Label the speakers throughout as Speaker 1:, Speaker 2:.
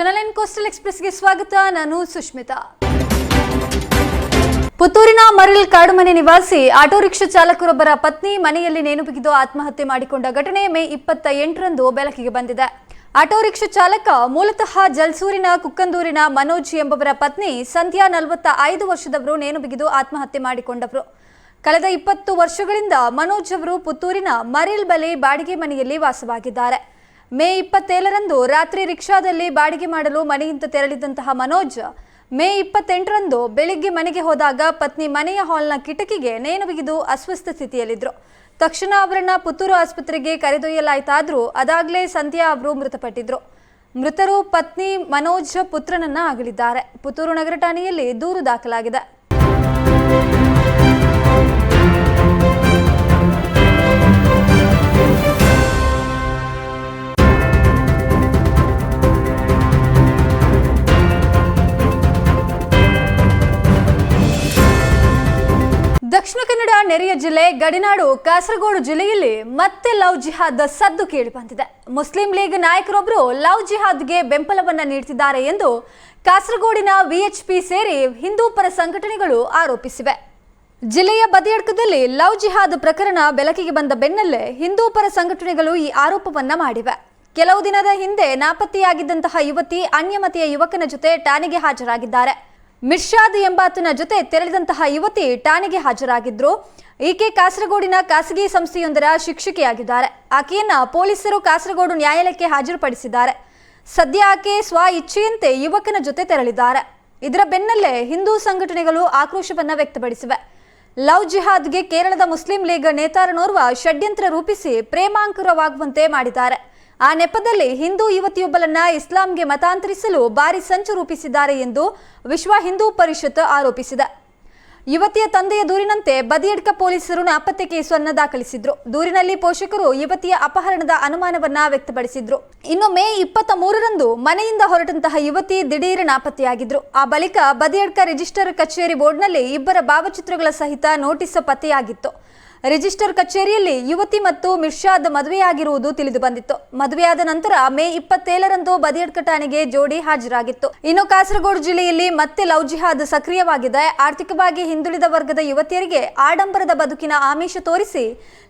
Speaker 1: Channel N coastal ಎಕ್ಸ್ಪ್ರೆಸ್ಗೆ ಸ್ವಾಗತ. ನಾನು ಸುಷ್ಮಿತಾ. ಪುತ್ತೂರಿನ ಮರಿಲ್ ಕಾಡು ಮನೆ ನಿವಾಸಿ ಆಟೋ ರಿಕ್ಷಾ ಚಾಲಕರೊಬ್ಬರ ಪತ್ನಿ ಮನೆಯಲ್ಲಿ ನೇಣು ಬಿಗಿದು ಆತ್ಮಹತ್ಯೆ ಮಾಡಿಕೊಂಡ ಘಟನೆ ಮೇ ಇಪ್ಪತ್ತ ಎಂಟರಂದು ಬೆಳಕಿಗೆ ಬಂದಿದೆ. ಆಟೋ ರಿಕ್ಷಾ ಚಾಲಕ ಮೂಲತಃ ಜಲ್ಸೂರಿನ ಕುಕ್ಕಂದೂರಿನ ಮನೋಜ್ ಎಂಬವರ ಪತ್ನಿ ಸಂಧ್ಯಾ ನಲವತ್ತ ಐದು ವರ್ಷದವರು ನೇಣು ಬಿಗಿದು ಆತ್ಮಹತ್ಯೆ ಮಾಡಿಕೊಂಡವರು. ಕಳೆದ ಇಪ್ಪತ್ತು ವರ್ಷಗಳಿಂದ ಮನೋಜ್ ಅವರು ಪುತ್ತೂರಿನ ಮರಿಲ್ ಬಳಿ ಬಾಡಿಗೆ ಮನೆಯಲ್ಲಿ ವಾಸವಾಗಿದ್ದಾರೆ. ಮೇ ಇಪ್ಪತ್ತೇಳರಂದು ರಾತ್ರಿ ರಿಕ್ಷಾದಲ್ಲಿ ಬಾಡಿಗೆ ಮಾಡಲು ಮನೆಯಿಂದ ತೆರಳಿದಂತಹ ಮನೋಜ್, ಮೇ ಇಪ್ಪತ್ತೆಂಟರಂದು ಬೆಳಿಗ್ಗೆ ಮನೆಗೆ ಹೋದಾಗ ಪತ್ನಿ ಮನೆಯ ಹಾಲ್ನ ಕಿಟಕಿಗೆ ನೇಣು ಬಿಗಿದು ಅಸ್ವಸ್ಥ ಸ್ಥಿತಿಯಲ್ಲಿದ್ದರು ತಕ್ಷಣ ಅವರನ್ನ ಪುತ್ತೂರು ಆಸ್ಪತ್ರೆಗೆ ಕರೆದೊಯ್ಯಲಾಯಿತಾದರೂ ಅದಾಗಲೇ ಸಂಧ್ಯಾ ಅವರು ಮೃತಪಟ್ಟಿದ್ರು. ಮೃತರು ಪತ್ನಿ ಮನೋಜ್ ಪುತ್ರನನ್ನ ಅಗಲಿದ್ದಾರೆ. ಪುತ್ತೂರು ನಗರ ಠಾಣೆಯಲ್ಲಿ ದೂರು ದಾಖಲಾಗಿದೆ. ನೆರೆಯ ಜಿಲ್ಲೆ ಗಡಿನಾಡು, ಕಾಸರಗೋಡು ಜಿಲ್ಲೆಯಲ್ಲಿ ಮತ್ತೆ ಲವ್ ಜಿಹಾದ್ ಸದ್ದು ಕೇಳಿ ಬಂದಿದೆ. ಮುಸ್ಲಿಂ ಲೀಗ್ ನಾಯಕರೊಬ್ಬರು ಲವ್ ಜಿಹಾದ್ಗೆ ಬೆಂಬಲವನ್ನ ನೀಡುತ್ತಿದ್ದಾರೆ ಎಂದು ಕಾಸರಗೋಡಿನ ವಿಎಚ್ಪಿ ಸೇರಿ ಹಿಂದೂ ಪರ ಸಂಘಟನೆಗಳು ಆರೋಪಿಸಿವೆ. ಜಿಲ್ಲೆಯ ಬದಿಯಡ್ಕದಲ್ಲಿ ಲವ್ ಜಿಹಾದ್ ಪ್ರಕರಣ ಬೆಳಕಿಗೆ ಬಂದ ಬೆನ್ನಲ್ಲೇ ಹಿಂದೂ ಪರ ಸಂಘಟನೆಗಳು ಈ ಆರೋಪವನ್ನ ಮಾಡಿವೆ. ಕೆಲವು ದಿನದ ಹಿಂದೆ ನಾಪತ್ತೆಯಾಗಿದ್ದಂತಹ ಯುವತಿ ಅನ್ಯಮತೆಯ ಯುವಕನ ಜೊತೆ ಠಾಣೆಗೆ ಹಾಜರಾಗಿದ್ದಾರೆ. ಮಿರ್ಷಾದ್ ಎಂಬಾತನ ಜೊತೆ ತೆರಳಿದಂತಹ ಯುವತಿ ಠಾಣೆಗೆ ಹಾಜರಾಗಿದ್ರು. ಈಕೆ ಕಾಸರಗೋಡಿನ ಖಾಸಗಿ ಸಂಸ್ಥೆಯೊಂದರ ಶಿಕ್ಷಕಿಯಾಗಿದ್ದಾರೆ. ಆಕೆಯನ್ನ ಪೊಲೀಸರು ಕಾಸರಗೋಡು ನ್ಯಾಯಾಲಯಕ್ಕೆ ಹಾಜರುಪಡಿಸಿದ್ದಾರೆ. ಸದ್ಯ ಆಕೆ ಸ್ವ ಇಚ್ಛೆಯಂತೆ ಯುವಕನ ಜೊತೆ ತೆರಳಿದ್ದಾರೆ. ಇದರ ಬೆನ್ನಲ್ಲೇ ಹಿಂದೂ ಸಂಘಟನೆಗಳು ಆಕ್ರೋಶವನ್ನ ವ್ಯಕ್ತಪಡಿಸಿವೆ. ಲವ್ ಜಿಹಾದ್ಗೆ ಕೇರಳದ ಮುಸ್ಲಿಂ ಲೀಗ್ ನೇತಾರನೋರ್ವ ಷಡ್ಯಂತ್ರ ರೂಪಿಸಿ ಪ್ರೇಮಾಂಕುರವಾಗುವಂತೆ ಮಾಡಿದ್ದಾರೆ. ಆ ನೆಪದಲ್ಲಿ ಹಿಂದೂ ಯುವತಿಯೊಬ್ಬಳನ್ನ ಇಸ್ಲಾಂಗೆ ಮತಾಂತರಿಸಲು ಭಾರಿ ಸಂಚು ರೂಪಿಸಿದ್ದಾರೆ ಎಂದು ವಿಶ್ವ ಹಿಂದೂ ಪರಿಷತ್ ಆರೋಪಿಸಿದೆ. ಯುವತಿಯ ತಂದೆಯ ದೂರಿನಂತೆ ಬದಿಯಡ್ಕ ಪೊಲೀಸರು ನಾಪತ್ತೆ ಕೇಸನ್ನು ದಾಖಲಿಸಿದ್ರು. ದೂರಿನಲ್ಲಿ ಪೋಷಕರು ಯುವತಿಯ ಅಪಹರಣದ ಅನುಮಾನವನ್ನ ವ್ಯಕ್ತಪಡಿಸಿದ್ರು. ಇನ್ನು ಮೇ ಇಪ್ಪತ್ತ ಮೂರರಂದು ಮನೆಯಿಂದ ಹೊರಟಂತಹ ಯುವತಿ ದಿಢೀರ್ ನಾಪತ್ತೆಯಾಗಿದ್ರು. ಆ ಬಳಿಕ ಬದಿಯಡ್ಕ ರಿಜಿಸ್ಟರ್ ಕಚೇರಿ ಬೋರ್ಡ್ನಲ್ಲಿ ಇಬ್ಬರ ಭಾವಚಿತ್ರಗಳ ಸಹಿತ ನೋಟಿಸ್ ಪತ್ತೆಯಾಗಿತ್ತು. ರಿಜಿಸ್ಟರ್ ಕಚೇರಿಯಲ್ಲಿ ಯುವತಿ ಮತ್ತು ಮಿರ್ಷಾದ್ ಮದುವೆಯಾಗಿರುವುದು ತಿಳಿದು ಬಂದಿತ್ತು. ಮದುವೆಯಾದ ನಂತರ ಮೇ ಇಪ್ಪತ್ತೇಳರಂದು ಬದಿಯಡ್ಕ ಠಾಣೆಗೆ ಜೋಡಿ ಹಾಜರಾಗಿತ್ತು. ಇನ್ನು ಕಾಸರಗೋಡು ಜಿಲ್ಲೆಯಲ್ಲಿ ಮತ್ತೆ ಲವ್ ಜಿಹಾದ್ ಸಕ್ರಿಯವಾಗಿದೆ. ಆರ್ಥಿಕವಾಗಿ ಹಿಂದುಳಿದ ವರ್ಗದ ಯುವತಿಯರಿಗೆ ಆಡಂಬರದ ಬದುಕಿನ ಆಮಿಷ ತೋರಿಸಿ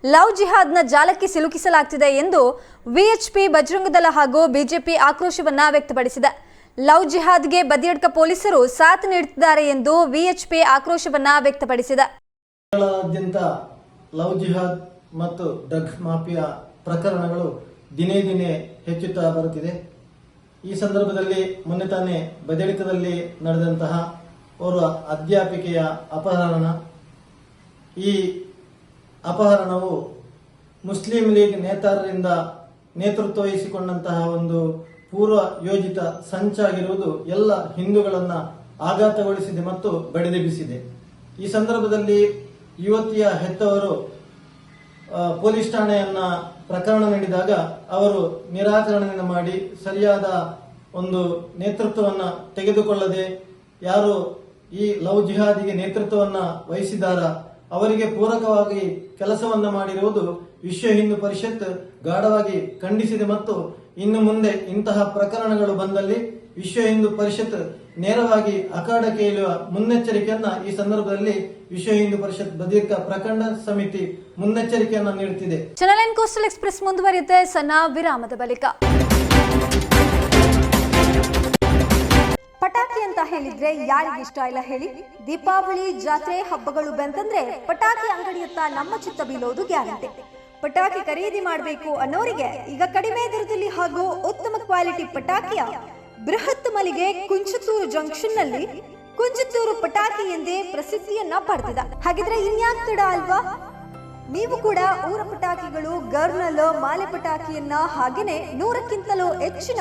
Speaker 1: ಲವ್ ಜಿಹಾದ್ನ ಜಾಲಕ್ಕೆ ಸಿಲುಕಿಸಲಾಗ್ತಿದೆ ಎಂದು ವಿಎಚ್ಪಿ ಬಜರಂಗದಳ ಹಾಗೂ ಬಿಜೆಪಿ ಆಕ್ರೋಶವನ್ನ ವ್ಯಕ್ತಪಡಿಸಿದೆ. ಲವ್ ಜಿಹಾದ್ಗೆ ಬದಿಯಡ್ಕ ಪೊಲೀಸರು ಸಾಥ್ ನೀಡುತ್ತಿದ್ದಾರೆ ಎಂದು ವಿಎಚ್ಪಿ ಆಕ್ರೋಶವನ್ನ ವ್ಯಕ್ತಪಡಿಸಿದೆ.
Speaker 2: ಲವ್ ಜಿಹಾದ್ ಮತ್ತು ಡ್ರಗ್ ಮಾಫಿಯಾ ಪ್ರಕರಣಗಳು ದಿನೇ ದಿನೇ ಹೆಚ್ಚುತ್ತಾ ಬರುತ್ತಿದೆ. ಈ ಸಂದರ್ಭದಲ್ಲಿ ಮೊನ್ನೆ ತಾನೇ ಬದಳಿತದಲ್ಲಿ ನಡೆದಂತಹ ಓರ್ವ ಅಧ್ಯಾಪಿಕೆಯ ಅಪಹರಣ. ಈ ಅಪಹರಣವು ಮುಸ್ಲಿಂ ಲೀಗ್ ನೇತಾರರಿಂದ ನೇತೃತ್ವ ವಹಿಸಿಕೊಂಡಂತಹ ಒಂದು ಪೂರ್ವ ಯೋಜಿತ ಸಂಚಾಗಿರುವುದು ಎಲ್ಲ ಹಿಂದೂಗಳನ್ನು ಆಘಾತಗೊಳಿಸಿದೆ ಮತ್ತು ಬಡಿದೆಬ್ಬಿಸಿದೆ. ಈ ಸಂದರ್ಭದಲ್ಲಿ ಯುವತಿಯ ಹೆತ್ತವರು ಪೊಲೀಸ್ ಠಾಣೆಯನ್ನ ಪ್ರಕರಣ ನೀಡಿದಾಗ ಅವರು ನಿರಾಕರಣೆಯನ್ನು ಮಾಡಿ ಸರಿಯಾದ ಒಂದು ನೇತೃತ್ವವನ್ನ ತೆಗೆದುಕೊಳ್ಳದೆ ಯಾರು ಈ ಲವ್ ಜಿಹಾದಿಗೆ ನೇತೃತ್ವವನ್ನ ವಹಿಸಿದಾರ ಅವರಿಗೆ ಪೂರಕವಾಗಿ ಕೆಲಸವನ್ನ ಮಾಡಿರುವುದು ವಿಶ್ವ ಹಿಂದೂ ಪರಿಷತ್ ಗಾಢವಾಗಿ ಖಂಡಿಸಿದೆ ಮತ್ತು ಇನ್ನು ಮುಂದೆ ಇಂತಹ ಪ್ರಕರಣಗಳು ಬಂದಲ್ಲಿ ವಿಶ್ವ ಹಿಂದೂ ಪರಿಷತ್ ನೇರವಾಗಿ ಅಖಾಡಕ್ಕೆ ಕೇಳುವ ಮುನ್ನೆಚ್ಚರಿಕೆಯನ್ನ ಈ ಸಂದರ್ಭದಲ್ಲಿ ವಿಶ್ವ ಹಿಂದೂ ಪರಿಷತ್ ಬದಿರ್ಕ ಪ್ರಖಂಡ ಸಮಿತಿ ಮುನ್ನೆಚ್ಚರಿಕೆಯನ್ನ ನೀಡುತ್ತಿದೆ
Speaker 1: ಚಾನಲ್ ಎನ್ ಕೋಸ್ಟಲ್ ಎಕ್ಸ್ಪ್ರೆಸ್ ಮುಂದುವರಿಯುತ್ತೆ. ಸಣ್ಣ ವಿರಾಮದ ಬಳಿಕ.
Speaker 3: ಪಟಾಕಿ ಅಂತ ಹೇಳಿದ್ರೆ ಯಾರಿಗೆ ಇಷ್ಟ ಇಲ್ಲ ಹೇಳಿ? ದೀಪಾವಳಿ ಜಾತ್ರೆ ಹಬ್ಬಗಳು ಬಂತಂದ್ರೆ ಪಟಾಕಿ ಅಂಗಡಿಯತ್ತ ನಮ್ಮ ಚಿತ್ತ ಬೀಳೋದು ಗ್ಯಾರಂಟಿ. ಪಟಾಕಿ ಖರೀದಿ ಮಾಡಬೇಕು ಅನ್ನೋರಿಗೆ ಈಗ ಕಡಿಮೆ ದರದಲ್ಲಿ ಹಾಗೂ ಉತ್ತಮ ಕ್ವಾಲಿಟಿ ಪಟಾಕಿಯ ಬೃಹತ್ ಮಲಿಗೆ ಕುಂಚತೂರು ಜಂಕ್ಷನ್ನಲ್ಲಿ ಕುಂಚತೂರು ಪಟಾಕಿ ಎಂದೇ ಪ್ರಸಿದ್ಧಿಯನ್ನ ಪಡೆದಿದೆ. ಹಾಗಿದ್ರೆ ಇನ್ಯಾಕ್ ತಡ ಅಲ್ವಾ? ನೀವು ಕೂಡ ಊರ ಪಟಾಕಿಗಳು, ಗರ್ನಲ್, ಮಾಲೆ ಪಟಾಕಿಯನ್ನ ಹಾಗೇನೆ ನೂರಕ್ಕಿಂತಲೂ ಹೆಚ್ಚಿನ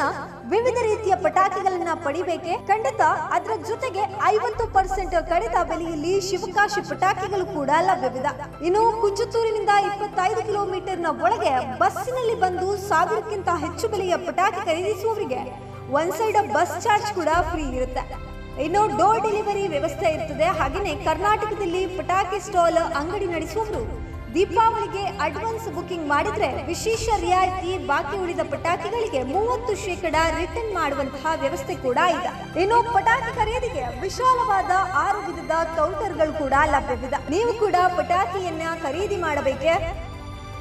Speaker 3: ವಿವಿಧ ರೀತಿಯ ಪಟಾಕಿಗಳನ್ನ ಪಡಿಬೇಕೆ? ಖಂಡಿತ ಅದರ ಜೊತೆಗೆ ಐವತ್ತು ಪರ್ಸೆಂಟ್ ಕಡಿತ ಬೆಲೆಯಲ್ಲಿ ಶಿವಕಾಶಿ ಪಟಾಕಿಗಳು ಕೂಡ ಲಭ್ಯವಿದೆ. ಇನ್ನು ಕುಂಚತೂರಿನಿಂದ ಇಪ್ಪತ್ತೈದು ಕಿಲೋಮೀಟರ್ನ ಒಳಗೆ ಬಸ್ಸಿನಲ್ಲಿ ಬಂದು ಸಾವಿರಕ್ಕಿಂತ ಹೆಚ್ಚು ಬೆಲೆಯ ಪಟಾಕಿ ಖರೀದಿಸುವವರಿಗೆ ಒನ್ ಸೈಡ್ ಬಸ್ ಚಾರ್ಜ್ ಕೂಡ ಫ್ರೀ ಇರುತ್ತೆ. ಇನ್ನು ಡೋರ್ ಡೆಲಿವರಿ ವ್ಯವಸ್ಥೆ ಇರ್ತದೆ. ಹಾಗೆಯೇ ಕರ್ನಾಟಕದಲ್ಲಿ ಪಟಾಕಿ ಸ್ಟಾಲ್ ಅಂಗಡಿ ನಡೆಸುವವರು ದೀಪಾವಳಿಗೆ ಅಡ್ವಾನ್ಸ್ ಬುಕಿಂಗ್ ಮಾಡಿದ್ರೆ ವಿಶೇಷ ರಿಯಾಯಿತಿ ಬಾಕಿ ಉಳಿದ ಪಟಾಕಿಗಳಿಗೆ ಮೂವತ್ತು ಶೇಕಡ ರಿಟರ್ನ್ ಮಾಡುವಂತಹ ವ್ಯವಸ್ಥೆ ಕೂಡ ಇದೆ. ಇನ್ನು ಪಟಾಕಿ ಖರೀದಿಗೆ ವಿಶಾಲವಾದ ಆರು ವಿಧದ ಕೌಂಟರ್ಗಳು ಕೂಡ ಲಭ್ಯವಿದೆ. ನೀವು ಕೂಡ ಪಟಾಕಿಯನ್ನ ಖರೀದಿ ಮಾಡಬೇಕೆ?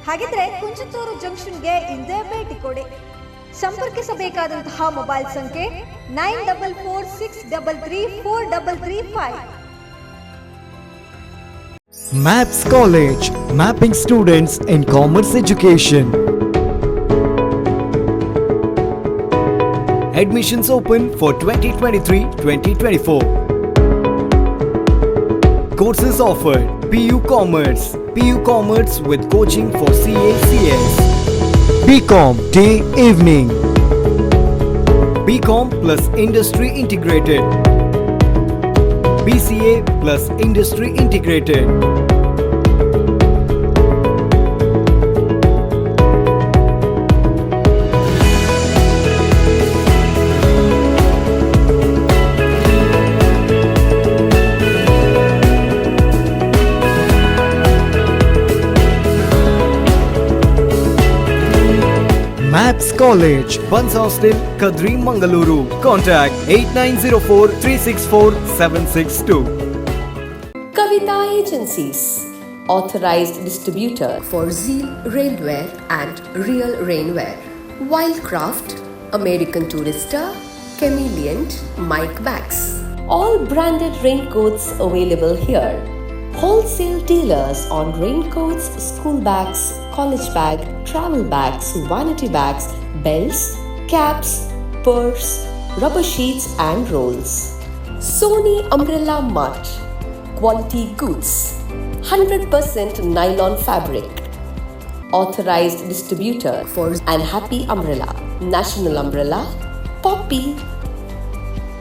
Speaker 3: ಹಾಗಿದ್ರೆ ಕುಂಚತೂರು ಜಂಕ್ಷನ್ಗೆ ಇಂದೇ ಭೇಟಿ ಕೊಡಿ. ಸಂಪರ್ಕಿಸಬೇಕಾದಂತಹ ಮೊಬೈಲ್ ಸಂಖ್ಯೆ nine double four six double three four double three five
Speaker 4: MAPS College, mapping students in commerce education. Admissions open for 2023-2024. Courses offered PU Commerce, PU Commerce with coaching for CA, CS. BCom Day Evening. BCom plus Industry Integrated. BCA plus Industry Integrated. MAPS College, Buns Hostel, Kadri, Mangaluru. Contact 8904 364 762.
Speaker 5: Kavita Agencies, authorized distributor for Zeal Rainwear and Real Rainwear, Wildcraft, American Tourister, Chameleon, Mike Bags. All branded raincoats available here. Wholesale dealers on raincoats, school bags, college bag, travel bags, vanity bags, belts, caps, purse, rubber sheets and rolls. Sony Umbrella Mart. Quality goods. 100% nylon fabric. Authorized distributor for and happy umbrella. National umbrella poppy.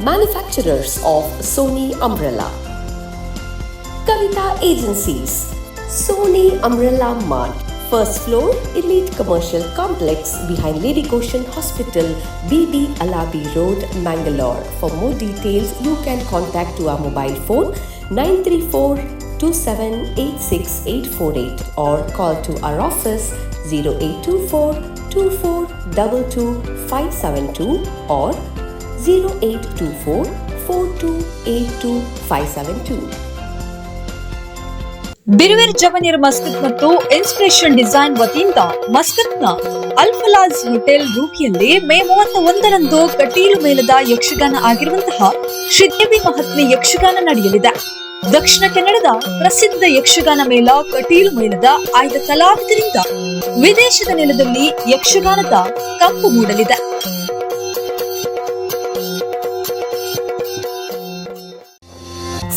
Speaker 5: Manufacturers of sony umbrella kavita agencies. Sony umbrella mart. First floor elite commercial complex behind lady goshen hospital bb alabi road mangalore. For more details you can contact to our mobile phone 934 2786848 or call to our office 0824 2422 or 0824 4282 572.
Speaker 6: Biruver Javaneyar Muscat ಮತ್ತು inspiration design ವತಿಯಿಂದ ಮಸ್ಕತ್ನ ಅಲ್ಫಲಾಜ್ hotel ರೂಪಿಯಲ್ಲಿ May ಮೂವತ್ತ ಒಂದರಂದು ಕಟೀಲು ಮೇಳದ ಯಕ್ಷಗಾನ ಆಗಿರುವಂತಹ ಶ್ರೀದೇವಿ ಮಹಾತ್ಮೆ ಯಕ್ಷಗಾನ ನಡೆಯಲಿದೆ. ದಕ್ಷಿಣ ಕನ್ನಡದ ಪ್ರಸಿದ್ಧ ಯಕ್ಷಗಾನ ಮೇಳ ಕಟೀಲು ಮೇಳದ ಆಯ್ದ ಕಲಾವಿದರಿಂದ ವಿದೇಶದ ನೆಲದಲ್ಲಿ ಯಕ್ಷಗಾನದ ಕಂಪು ಮೂಡಲಿದೆ.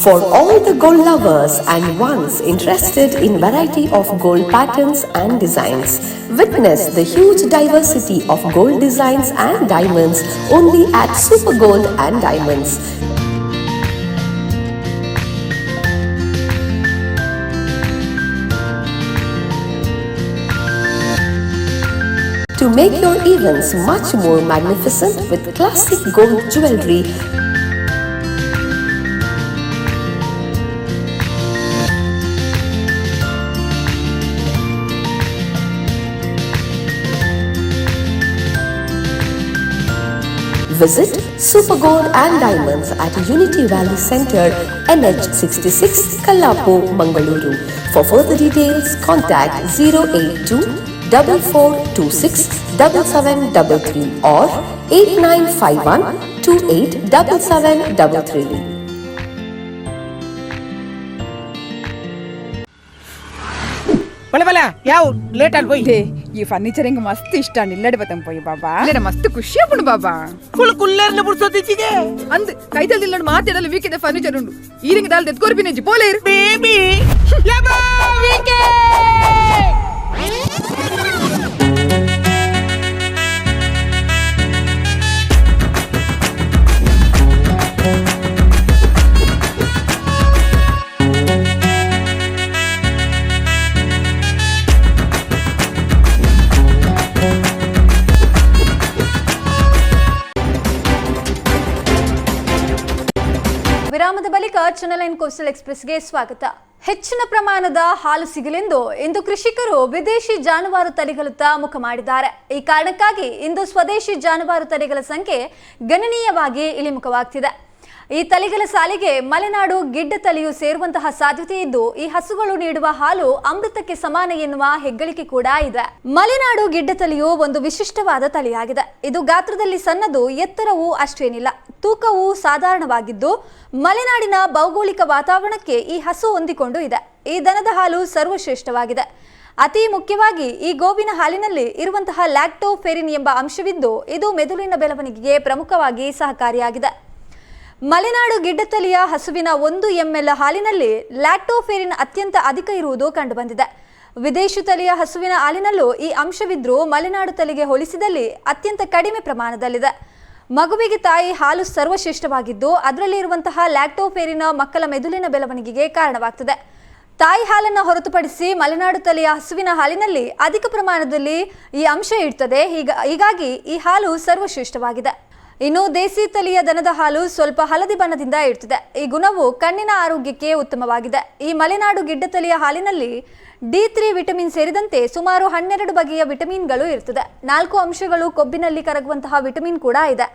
Speaker 5: For all the gold lovers and ones interested in variety of gold patterns and designs, witness the huge diversity of gold designs and diamonds only at Super Gold and Diamonds. To make your events much more magnificent with classic gold jewelry Visit Super Gold and Diamonds at Unity Valley Center, NH66, Kallapu, Mangaluru. For further details, contact 082 4426 7733 or 8951 287733.
Speaker 7: ಬಲೆ ಬಲೆ ಯಾವ late ಅಲ್ಲಿ పోయి
Speaker 8: ಈ furniture ಹಿಂಗ ಮಸ್ತ್ ಇಷ್ಟ ನಿಲ್ಲಡಿ ಬತ್ತಂಗ್ ಪೋಯ್ ಬಾಬಾ ಅಲ್ಲೇ ಮಸ್ತ್ ಖುಷಿ ಆಗ್ಬಿಡು ಬಾಬಾ
Speaker 7: ಫುಲ್ ಕುಲ್ಲರ್ನ ಬುಡ್ಸೋದಿಚ್ಚಿಗೆ
Speaker 8: ಅಂದ್ ಕೈದಲ್ಲಿ ಇಲ್ಲ ಮಾತಾಡಲು ವೀಕಿದ ಫರ್ನಿಚರ್ ಉಂಡು ಈರಿಂಗ ದಾಲ್ ತೆತ್ಕೋರ್ಬಿನ ಜಿ ಪೋಲೇರ್
Speaker 7: ಬೇಬಿ
Speaker 1: ಲವ ವೀಕೆ ಚಾನೆಲ್ ಅಂಡ್ ಕೋಸ್ಟಲ್ ಎಕ್ಸ್ಪ್ರೆಸ್ಗೆ ಸ್ವಾಗತ. ಹೆಚ್ಚಿನ ಪ್ರಮಾಣದ ಹಾಲು ಸಿಗಲೆಂದು ಇಂದು ಕೃಷಿಕರು ವಿದೇಶಿ ಜಾನುವಾರು ತಳಿಗಳತ್ತ ಮುಖ ಮಾಡಿದ್ದಾರೆ. ಈ ಕಾರಣಕ್ಕಾಗಿ ಇಂದು ಸ್ವದೇಶಿ ಜಾನುವಾರು ತಳಿಗಳ ಸಂಖ್ಯೆ ಗಣನೀಯವಾಗಿ ಇಳಿಮುಖವಾಗ್ತಿದೆ. ಈ ತಳಿಗಳ ಸಾಲಿಗೆ ಮಲೆನಾಡು ಗಿಡ್ಡ ತಲೆಯು ಸೇರುವಂತಹ ಸಾಧ್ಯತೆ ಇದ್ದು, ಈ ಹಸುಗಳು ನೀಡುವ ಹಾಲು ಅಮೃತಕ್ಕೆ ಸಮಾನ ಎನ್ನುವ ಹೆಗ್ಗಳಿಕೆ ಕೂಡ ಇದೆ. ಮಲೆನಾಡು ಗಿಡ್ಡ ತಲೆಯು ಒಂದು ವಿಶಿಷ್ಟವಾದ ತಳಿಯಾಗಿದೆ. ಇದು ಗಾತ್ರದಲ್ಲಿ ಸಣ್ಣದು, ಎತ್ತರವೂ ಅಷ್ಟೇನಿಲ್ಲ. ತೂಕವು ಸಾಧಾರಣವಾಗಿದ್ದು, ಮಲೆನಾಡಿನ ಭೌಗೋಳಿಕ ವಾತಾವರಣಕ್ಕೆ ಈ ಹಸು ಹೊಂದಿಕೊಂಡು ಇದೆ. ಈ ದನದ ಹಾಲು ಸರ್ವಶ್ರೇಷ್ಠವಾಗಿದೆ. ಅತಿ ಮುಖ್ಯವಾಗಿ ಈ ಗೋವಿನ ಹಾಲಿನಲ್ಲಿ ಇರುವಂತಹ ಲ್ಯಾಕ್ಟೋಫೆರಿನ್ ಎಂಬ ಅಂಶವಿದ್ದು, ಇದು ಮೆದುಳಿನ ಬೆಳವಣಿಗೆಗೆ ಪ್ರಮುಖವಾಗಿ ಸಹಕಾರಿಯಾಗಿದೆ. ಮಲೆನಾಡು ಗಿಡ್ಡತಳಿಯ ಹಸುವಿನ ಒಂದು ಎಂಎಲ್ ಹಾಲಿನಲ್ಲಿ ಲ್ಯಾಕ್ಟೋಫೆರಿನ್ ಅತ್ಯಂತ ಅಧಿಕ ಇರುವುದು ಕಂಡುಬಂದಿದೆ. ವಿದೇಶಿ ತಳಿಯ ಹಸುವಿನ ಹಾಲಿನಲ್ಲೂ ಈ ಅಂಶವಿದ್ರೂ ಮಲೆನಾಡು ತಲೆಗೆ ಹೋಲಿಸಿದಲ್ಲಿ ಅತ್ಯಂತ ಕಡಿಮೆ ಪ್ರಮಾಣದಲ್ಲಿದೆ. ಮಗುವಿಗೆ ತಾಯಿ ಹಾಲು ಸರ್ವಶ್ರೇಷ್ಠವಾಗಿದ್ದು ಅದರಲ್ಲಿರುವಂತಹ ಲ್ಯಾಕ್ಟೋಫೇರಿನ ಮಕ್ಕಳ ಮೆದುಳಿನ ಬೆಳವಣಿಗೆಗೆ ಕಾರಣವಾಗ್ತದೆ. ತಾಯಿ ಹಾಲನ್ನು ಹೊರತುಪಡಿಸಿ ಮಲೆನಾಡು ತಲೆಯ ಹಸುವಿನ ಹಾಲಿನಲ್ಲಿ ಅಧಿಕ ಪ್ರಮಾಣದಲ್ಲಿ ಈ ಅಂಶ ಇರ್ತದೆ. ಹೀಗ, ಹೀಗಾಗಿ ಈ ಹಾಲು ಸರ್ವಶ್ರೇಷ್ಠವಾಗಿದೆ. ಇನ್ನು ದೇಸಿ ತಳಿಯ ದನದ ಹಾಲು ಸ್ವಲ್ಪ ಹಳದಿ ಬಣ್ಣದಿಂದ ಇರ್ತದೆ ಈ ಗುಣವು ಕಣ್ಣಿನ ಆರೋಗ್ಯಕ್ಕೆ ಉತ್ತಮವಾಗಿದೆ. ಈ ಮಲೆನಾಡು ಗಿಡ್ಡ ತಳಿಯ ಹಾಲಿನಲ್ಲಿ ಡಿ ತ್ರೀ ವಿಟಮಿನ್ ಸೇರಿದಂತೆ ಸುಮಾರು ಹನ್ನೆರಡು ಬಗೆಯ ವಿಟಮಿನ್ಗಳು ಇರ್ತದೆ ನಾಲ್ಕು ಅಂಶಗಳು ಕೊಬ್ಬಿನಲ್ಲಿ ಕರಗುವಂತಹ ವಿಟಮಿನ್ ಕೂಡ ಇದೆ.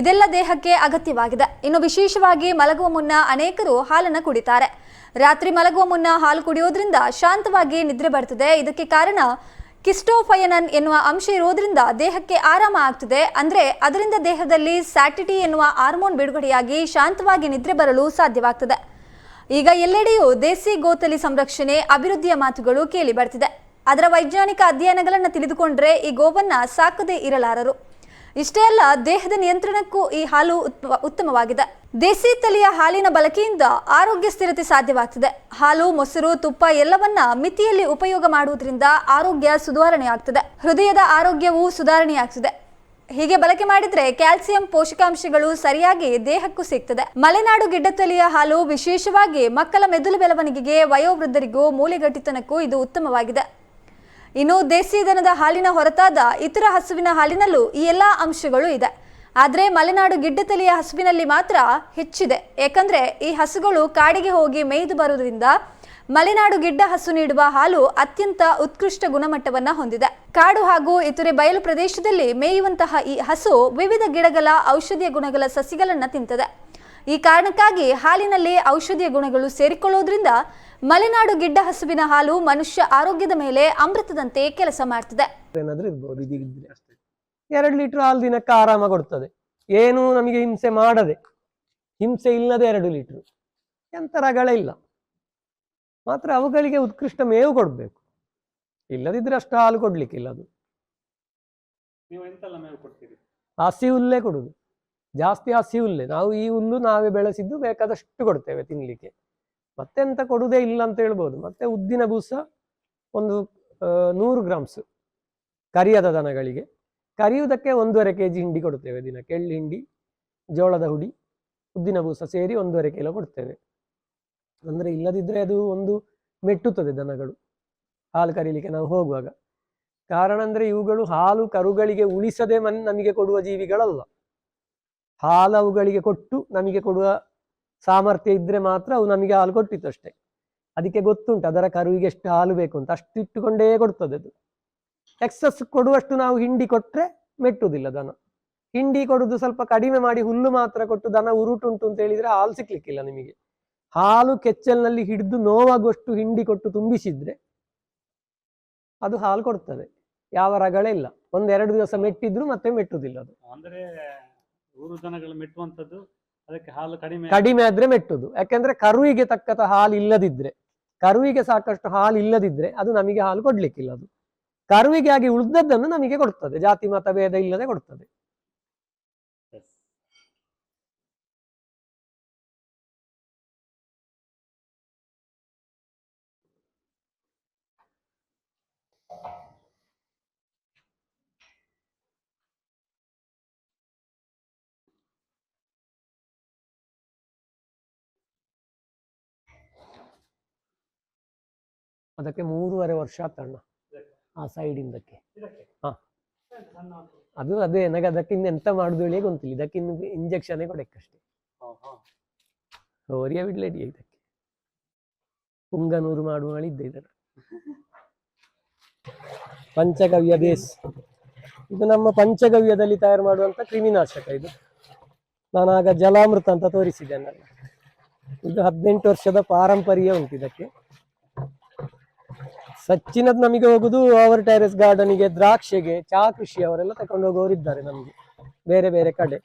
Speaker 1: ಇದೆಲ್ಲ ದೇಹಕ್ಕೆ ಅಗತ್ಯವಾಗಿದೆ. ಇನ್ನು ವಿಶೇಷವಾಗಿ ಮಲಗುವ ಮುನ್ನ ಅನೇಕರು ಹಾಲನ್ನು ಕುಡಿತಾರೆ. ರಾತ್ರಿ ಮಲಗುವ ಮುನ್ನ ಹಾಲು ಕುಡಿಯೋದ್ರಿಂದ ಶಾಂತವಾಗಿ ನಿದ್ರೆ ಬರ್ತದೆ. ಇದಕ್ಕೆ ಕಾರಣ ಕಿಸ್ಟೋಫಯನನ್ ಎನ್ನುವ ಅಂಶ ಇರೋದ್ರಿಂದ ದೇಹಕ್ಕೆ ಆರಾಮ ಆಗ್ತದೆ. ಅಂದ್ರೆ ಅದರಿಂದ ದೇಹದಲ್ಲಿ ಸ್ಯಾಟಿಟಿ ಎನ್ನುವ ಹಾರ್ಮೋನ್ ಬಿಡುಗಡೆಯಾಗಿ ಶಾಂತವಾಗಿ ನಿದ್ರೆ ಬರಲು ಸಾಧ್ಯವಾಗ್ತದೆ. ಈಗ ಎಲ್ಲೆಡೆಯೂ ದೇಸಿ ಗೋತಲಿ ಸಂರಕ್ಷಣೆ, ಅಭಿವೃದ್ಧಿಯ ಮಾತುಗಳು ಕೇಳಿ ಬರ್ತಿದೆ. ಅದರ ವೈಜ್ಞಾನಿಕ ಅಧ್ಯಯನಗಳನ್ನು ತಿಳಿದುಕೊಂಡ್ರೆ ಈ ಗೋವನ್ನ ಸಾಕದೇ ಇರಲಾರರು. ಇಷ್ಟೇ ಅಲ್ಲ, ದೇಹದ ನಿಯಂತ್ರಣಕ್ಕೂ ಈ ಹಾಲು ಉತ್ತಮವಾಗಿದೆ. ದೇಸಿ ತಳಿಯ ಹಾಲಿನ ಬಳಕೆಯಿಂದ ಆರೋಗ್ಯ ಸ್ಥಿರತೆ ಸಾಧ್ಯವಾಗ್ತದೆ. ಹಾಲು, ಮೊಸರು, ತುಪ್ಪ ಎಲ್ಲವನ್ನ ಮಿತಿಯಲ್ಲಿ ಉಪಯೋಗ ಮಾಡುವುದರಿಂದ ಆರೋಗ್ಯ ಸುಧಾರಣೆಯಾಗ್ತದೆ. ಹೃದಯದ ಆರೋಗ್ಯವು ಸುಧಾರಣೆಯಾಗ್ತದೆ. ಹೀಗೆ ಬಳಕೆ ಮಾಡಿದ್ರೆ ಕ್ಯಾಲ್ಸಿಯಂ ಪೋಷಕಾಂಶಗಳು ಸರಿಯಾಗಿ ದೇಹಕ್ಕೂ ಸಿಗ್ತದೆ. ಮಲೆನಾಡು ಗಿಡ್ಡ ತಳಿಯ ಹಾಲು ವಿಶೇಷವಾಗಿ ಮಕ್ಕಳ ಮೆದುಳು ಬೆಳವಣಿಗೆಗೆ ವಯೋವೃದ್ಧರಿಗೂ ಮೂಲೆಗಟ್ಟಿತನಕ್ಕೂ ಇದು ಉತ್ತಮವಾಗಿದೆ. ಇನ್ನು ದೇಸಿ ದನದ ಹಾಲಿನ ಹೊರತಾದ ಇತರ ಹಸುವಿನ ಹಾಲಿನಲ್ಲೂ ಈ ಎಲ್ಲಾ ಅಂಶಗಳು ಇದೆ. ಆದರೆ ಮಲೆನಾಡು ಗಿಡ್ಡ ತಲೆಯ ಹಸುವಿನಲ್ಲಿ ಮಾತ್ರ ಹೆಚ್ಚಿದೆ. ಏಕೆಂದರೆ ಈ ಹಸುಗಳು ಕಾಡಿಗೆ ಹೋಗಿ ಮೇಯ್ದು ಬರುವುದರಿಂದ ಮಲೆನಾಡು ಗಿಡ್ಡ ಹಸು ನೀಡುವ ಹಾಲು ಅತ್ಯಂತ ಉತ್ಕೃಷ್ಟ ಗುಣಮಟ್ಟವನ್ನು ಹೊಂದಿದೆ. ಕಾಡು ಹಾಗೂ ಇತರೆ ಬಯಲು ಪ್ರದೇಶದಲ್ಲಿ ಮೇಯುವಂತಹ ಈ ಹಸು ವಿವಿಧ ಗಿಡಗಳ ಔಷಧೀಯ ಗುಣಗಳ ಸಸಿಗಳನ್ನು ತಿಂತದೆ. ಈ ಕಾರಣಕ್ಕಾಗಿ ಹಾಲಿನಲ್ಲಿ ಔಷಧೀಯ ಗುಣಗಳು ಸೇರಿಕೊಳ್ಳುವುದರಿಂದ ಮಲೆನಾಡು ಗಿಡ್ಡ ಹಸುವಿನ ಹಾಲು ಮನುಷ್ಯ ಆರೋಗ್ಯದ ಮೇಲೆ ಅಮೃತದಂತೆ ಕೆಲಸ ಮಾಡ್ತದೆ.
Speaker 9: ಏನಾದ್ರೂ ಇರ್ಬೋದು ಇದಿದ್ರೆ ಎರಡು ಲೀಟರ್ ಹಾಲು ದಿನಕ್ಕೆ ಆರಾಮ ಕೊಡ್ತದೆ. ಏನು ನಮಗೆ ಹಿಂಸೆ ಮಾಡದೆ. ಹಿಂಸೆ ಇಲ್ಲದೆ ಎರಡು ಲೀಟರ್. ಎಂತ ರಗಳ ಇಲ್ಲ. ಮಾತ್ರ ಅವುಗಳಿಗೆ ಉತ್ಕೃಷ್ಟ ಮೇವು ಕೊಡಬೇಕು. ಇಲ್ಲದಿದ್ರೆ ಅಷ್ಟು ಹಾಲು ಕೊಡ್ಲಿಕ್ಕಿಲ್ಲ ಅದು.
Speaker 10: ನೀವು ಎಂತೆಲ್ಲ ಮೇವು ಕೊಡ್ತೀರಿ?
Speaker 9: ಹಸಿ ಹುಲ್ಲೇ ಕೊಡುದು. ಜಾಸ್ತಿ ಹಸಿ ಹುಲ್ಲೆ. ನಾವು ಈ ಹುಲ್ಲು ನಾವೇ ಬೆಳೆಸಿದ್ದು ಬೇಕಾದಷ್ಟು ಕೊಡ್ತೇವೆ ತಿನ್ಲಿಕ್ಕೆ. ಮತ್ತೆಂತ ಕೊಡುವುದೇ ಇಲ್ಲ ಅಂತ ಹೇಳ್ಬೋದು. ಮತ್ತೆ ಉದ್ದಿನ ಬೂಸ ಒಂದು ನೂರು ಗ್ರಾಮ್ಸ್ ಕರಿಯದ ದನಗಳಿಗೆ. ಕರಿಯುವುದಕ್ಕೆ ಒಂದೂವರೆ ಕೆ ಜಿ ಹಿಂಡಿ ಕೊಡ್ತೇವೆ ದಿನಕ್ಕೆ ಎಳ್ಳು ಹಿಂಡಿ, ಜೋಳದ ಹುಡಿ, ಉದ್ದಿನ ಬೂಸ ಸೇರಿ ಒಂದೂವರೆ ಕಿಲೋ ಕೊಡ್ತೇವೆ. ಅಂದ್ರೆ ಇಲ್ಲದಿದ್ರೆ ಅದು ಒಂದು ಮೆಟ್ಟುತ್ತದೆ ದನಗಳು. ಹಾಲು ಕರೀಲಿಕ್ಕೆ ನಾವು ಹೋಗುವಾಗ. ಕಾರಣ ಅಂದ್ರೆ ಇವುಗಳು ಹಾಲು ಕರುಗಳಿಗೆ ಉಳಿಸದೆ ಮನ್, ನಮಗೆ ಕೊಡುವ ಜೀವಿಗಳಲ್ಲ. ಹಾಲು ಅವುಗಳಿಗೆ ಕೊಟ್ಟು ನಮಗೆ ಕೊಡುವ ಸಾಮರ್ಥ್ಯ ಇದ್ರೆ ಮಾತ್ರ ಅವು ನಮಗೆ ಹಾಲು ಕೊಟ್ಟಿತ್ತು ಅಷ್ಟೇ. ಅದಕ್ಕೆ ಗೊತ್ತುಂಟು, ಅದರ ಕರುವಿಗೆ ಎಷ್ಟು ಹಾಲು ಬೇಕು ಅಂತ. ಅಷ್ಟು ಇಟ್ಟುಕೊಂಡೇ ಕೊಡ್ತದೆ ಅದು. ಎಕ್ಸಸ್ ಕೊಡುವಷ್ಟು ನಾವು ಹಿಂಡಿ ಕೊಟ್ರೆ ಮೆಟ್ಟುವುದಿಲ್ಲ ದನ. ಹಿಂಡಿ ಕೊಡುದು ಸ್ವಲ್ಪ ಕಡಿಮೆ ಮಾಡಿ ಹುಲ್ಲು ಮಾತ್ರ ಕೊಟ್ಟು ದನ ಉರುಟುಂಟು ಅಂತ ಹೇಳಿದ್ರೆ ಹಾಲು ಸಿಕ್ಲಿಕ್ಕಿಲ್ಲ ನಿಮಗೆ. ಹಾಲು ಕೆಚ್ಚಲ್ನಲ್ಲಿ ಹಿಡಿದು ನೋವಾಗುವಷ್ಟು ಹಿಂಡಿ ಕೊಟ್ಟು ತುಂಬಿಸಿದ್ರೆ ಅದು ಹಾಲು ಕೊಡ್ತದೆ. ಯಾವ ರಗಳೇ ಇಲ್ಲ. ಒಂದೆರಡು ದಿವಸ ಮೆಟ್ಟಿದ್ರು ಮತ್ತೆ ಮೆಟ್ಟುದಿಲ್ಲ ಅದು.
Speaker 10: ಅಂದ್ರೆ ಊರು ಮೆಟ್ಟುವಂಥದ್ದು ಅದಕ್ಕೆ ಹಾಲು ಕಡಿಮೆ
Speaker 9: ಕಡಿಮೆ ಆದ್ರೆ ಮೆಟ್ಟುದು. ಯಾಕಂದ್ರೆ ಕರುವಿಗೆ ತಕ್ಕಂತ ಹಾಲು ಇಲ್ಲದಿದ್ರೆ, ಕರುವಿಗೆ ಸಾಕಷ್ಟು ಹಾಲು ಇಲ್ಲದಿದ್ರೆ ಅದು ನಮಗೆ ಹಾಲು ಕೊಡ್ಲಿಕ್ಕಿಲ್ಲ ಅದು. ಕರುವಿಗೆ ಆಗಿ ಉಳಿದದ್ದನ್ನು ನಮಗೆ ಕೊಡ್ತದೆ. ಜಾತಿ, ಮತ, ಭೇದ ಇಲ್ಲದೆ ಕೊಡ್ತದೆ. ಅದಕ್ಕೆ ಮೂರುವರೆ ವರ್ಷ ತಣ್ಣ ಆ ಸೈಡ್ ಇಂದಕ್ಕೆ ಹಾ. ಅದು ಅದೇ, ನನಗೆ ಅದಕ್ಕೆ ಎಂತ ಮಾಡುದು ಹೇಳಿ ಗೊತ್ತಿಲ್ಲ. ಇದಕ್ಕೆ ಇನ್ನು ಇಂಜೆಕ್ಷನ್ ಕೊಡಕ್ಕಷ್ಟೇ. ಓರಿಯ ಬಿಡ್ಲೇಡಿ ಇದಕ್ಕೆ. ಪುಂಗನೂರು ಮಾಡುವಳಿದ್ದೆ ಇದನ್ನು. ಪಂಚಗವ್ಯ ಬೇಸ್. ಇದು ನಮ್ಮ ಪಂಚಗವ್ಯದಲ್ಲಿ ತಯಾರು ಮಾಡುವಂತ ಕ್ರಿಮಿನಾಶಕ ಇದು. ನಾನು ಆಗ ಜಲಾಮೃತ ಅಂತ ತೋರಿಸಿದ್ದೇನೆ ಇದು ಹದಿನೆಂಟು ವರ್ಷದ ಪಾರಂಪರ್ಯ ಉಂಟು ಇದಕ್ಕೆ. ಸಚ್ಚಿನದ್ ನಮಗೆ ಹೋಗುದು ಅವರ್ ಟೆರೆಸ್ ಗಾರ್ಡನಿಗೆ ದ್ರಾಕ್ಷೆಗೆ ಚಾ ಕೃಷಿ ಅವರೆಲ್ಲ ತಕೊಂಡು ಹೋಗೋರು ಇದ್ದಾರೆ ನಮಗೆ. ಬೇರೆ ಬೇರೆ ಕಡೆ.